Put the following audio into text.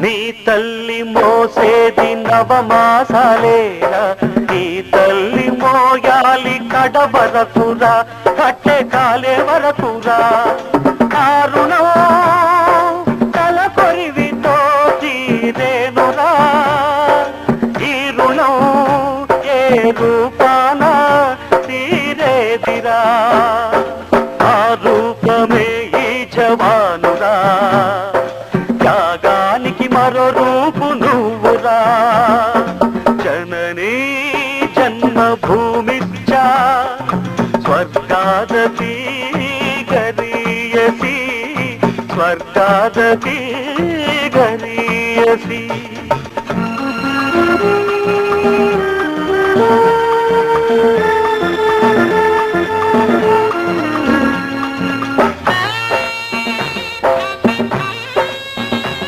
నీ తల్లి మోసేది నవమాసాలేరా? నీ తల్లి మోయాలి కడబరకురా కట్టె కాలే వరకురా. కారుణం తల కొరివితో తీరేనురా. ఈ రుణం ఏ రూపాన తీరేదిరా? ఆ రూపమే ఈ జవానురా. జాతికి మరో రూపు నువ్వురా. జననీ జన్మభూమిచ్చా. స్వర్గాదతి గరీయసి. స్వర్గాదతి గరీయసి.